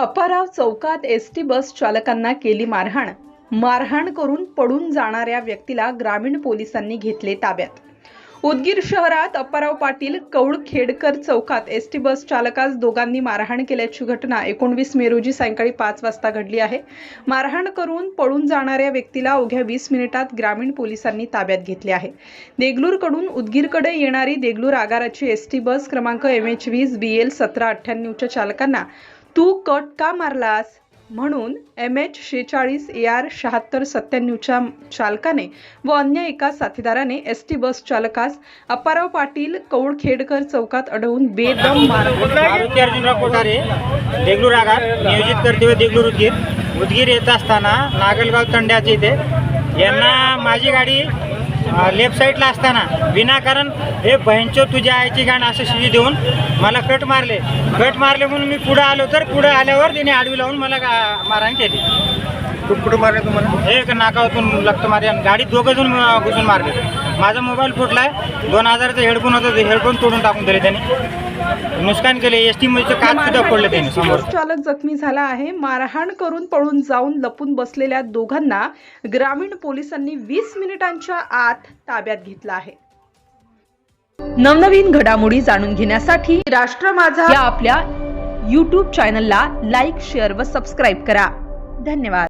अपराव चौकात S T बस चालकांना केली मारहाण. मारहाण करून पडून जाणाऱ्या व्यक्तीला ग्रामीण पोलिसांनी घेतले ताब्यात. उदगीर शहरात अप्पाराव पाटील कौळखेडकर चौकात एस टी बस चालकास दोघांनी मारहाण केल्याची घटना एकोणवीस मे रोजी सायंकाळी पाच वाजता घडली आहे. मारहाण करून पळून जाणाऱ्या व्यक्तीला अवघ्या वीस मिनिटात ग्रामीण पोलिसांनी ताब्यात घेतले आहे. देगलूरकडून उदगीरकडे येणारी देगलूर आगाराची एस टी बस क्रमांक एम एच वीस बी एल सतरा अठ्ठ्याण्णवच्या चालकांना तू कट का मारलास? म्हणून एम एच शेचाळीस ए आर शहात्तर सत्त्याण्णवच्या चालकाने व अन्य एका साथीदाराने एस टी बस चालकास अपाराव पाटील कौळखेडकर चौकात अडवून बेदम मारुती अर्जुनराव कोठारे देगलूर आगार नियोजित करते व देगलूर उदगीर. उदगीर येत असताना नागलगाव तंड्याचे इथे. यांना माझी गाडी लेफ्ट साईडला असताना. विनाकारण हे बहिणचो तुझ्या आईची गाणं असं शिवी देऊन मला कट मारले. कट मारले म्हणून मी पुढं आलो तर पुढं आल्यावर तिने आडवी लावून मला गा- मारहाण केली. कुठं कुठं मारले तुम्हाला? एक नाकावतून लक्त मारे आणि गाडीत दोघं जण घुसून मारले. माझा मोबाईल फुटलाय. दोन हजारचा हेडफोन होता ते हेडफोन तोडून टाकून दिले त्यांनी. नुकसान केले. एस टी मध्ये काच सुद्धा फोडले त्यांनी समोर. बस चालक जखमी झाला आहे. मारहाण करून पळून जाऊन लपून बसलेल्या दोघांना ग्रामीण पोलिसांनी वीस मिनिटांच्या आत ताब्यात घेतलं आहे. नवनवीन घडामोडी जाणून घेण्यासाठी राष्ट्र माझा या आपल्या युट्यूब चॅनलला लाईक शेअर व सबस्क्राईब करा. धन्यवाद.